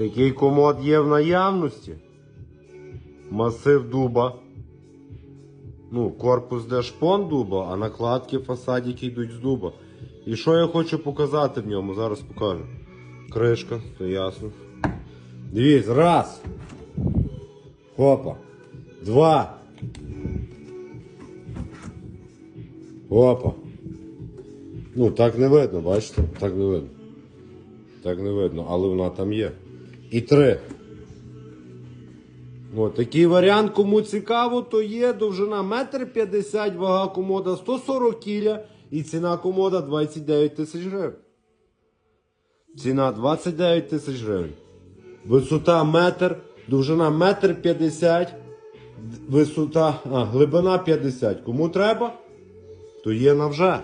Такий комод є в наявності. Масив дуба. Ну, корпус де шпон дуба, а накладки фасадики йдуть з дуба. І що я хочу показати в ньому? Зараз покажу. Кришка, то ясно. Дивіться, раз. Хопа. Два. Опа. Ну, так не видно, бачите? Так не видно. Так не видно, але вона там є. І три. О, такий варіант, кому цікаво, то є довжина 1,50 м, вага комода 140 кіля і ціна комода 29 тисяч гривень. Ціна 29 тисяч гривень. Висота метр, довжина метр 50, висота, а, глибина 50. Кому треба, то є на вже.